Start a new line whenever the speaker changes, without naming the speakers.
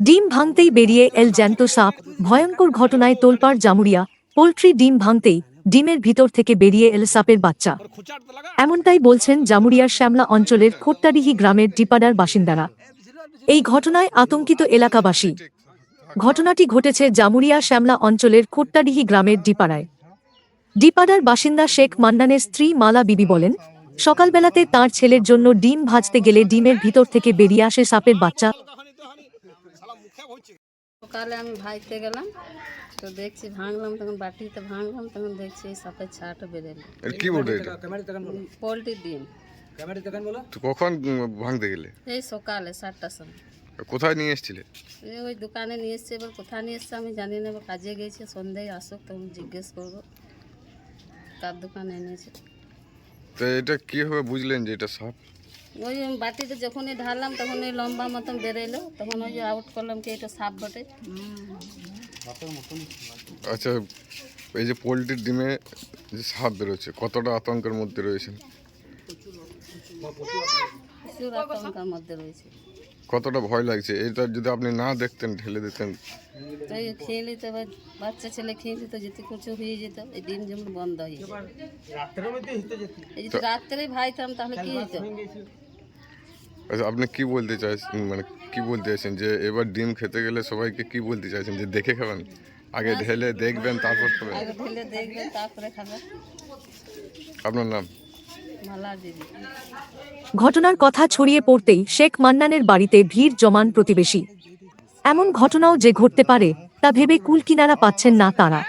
ডিম ভাঙতেই বেরিয়ে এল জ্যান্ত সাপ। ভয়ঙ্কর ঘটনায় তোলপাড় জামুরিয়া পোল্ট্রি ডিম ভাঙতেই ডিমের ভিতর থেকে বেরিয়ে এল সাপের বাচ্চা। এমনটাই বলছেন জামুরিয়ার শ্যামলা অঞ্চলের খোট্টাডিহি গ্রামের ডিপাডার বাসিন্দারা। এই ঘটনায় আতঙ্কিত এলাকাবাসী। ঘটনাটি ঘটেছে জামুরিয়া শ্যামলা অঞ্চলের খোট্টাডিহি গ্রামের ডিপাড়ায়। ডিপাড়ার বাসিন্দা শেখ মান্নানের স্ত্রী মালা বিবি বলেন, সকালবেলাতে তার ছেলের জন্য ডিম ভাজতে গেলে ডিমের ভিতর থেকে বেরিয়ে আসে সাপের বাচ্চা।
সকালে আমি ভাইতে গেলাম তো দেখছি ভাঙলাম তখন বাটিতে ভাঙলাম তখন দেখছি এই সাপের ছাটা বেরোলো
এর কি বটে এটা?
পোলট্রি ডিম।
তো কখন ভাঙতে গেলে?
এই সকালে সাতটার সময়।
কোথায় নিয়ে এসেছিলে?
এই ওই দোকানে নিয়ে এসছে এবার কোথায় নিয়ে এসছে আমি জানি না এবার কাজে গেছে সন্ধ্যায় আসুক তখন জিজ্ঞেস করব। তার দোকানে এনেছে।
তো এটা কীভাবে বুঝলেন যে এটা সাপ?
ওই বাটিতে যখনই ঢাললাম তখন ওই লম্বা মতন বেরোলো তখন ওই যে আউট করলাম কি এটা সাপ বটে।
আচ্ছা এই যে পোলট্রির ডিমে যে সাপ বেরোচ্ছে কতটা আতঙ্কের মধ্যে রয়েছেন
প্রচুর আতঙ্কের মধ্যে রয়েছে।
কতটা ভয় লাগছে? এটা যদি আপনি না দেখতেন ঢেলে দিতেন।
তো খেয়ে নিতে এবার বাচ্চা ছেলে খেয়ে নিত যেতে কিছু হয়ে যেত এই ডিম যেমন বন্ধ হয়ে যেত। রাত্রে ভাইতাম তাহলে কি হতো
আচ্ছা আপনি কি বলতে চাইছেন মানে কি বলতে চাইছেন যে এবার ডিম খেতে গেলে সবাইকে কি বলতে চাইছেন? যে দেখে খাবেন? আগে ঢেলে দেখবেন তারপর খাবেন?
আগে ঢেলে দেখবেন তারপরে খাবে
আপনার নাম?
ঘটনার কথা ছড়িয়ে পড়তেই শেখ মান্নানের বাড়িতে ভিড় জমান প্রতিবেশী। এমন ঘটনাও যে ঘটতে পারে তা ভেবে কুলকিনারা পাচ্ছেন না তারা।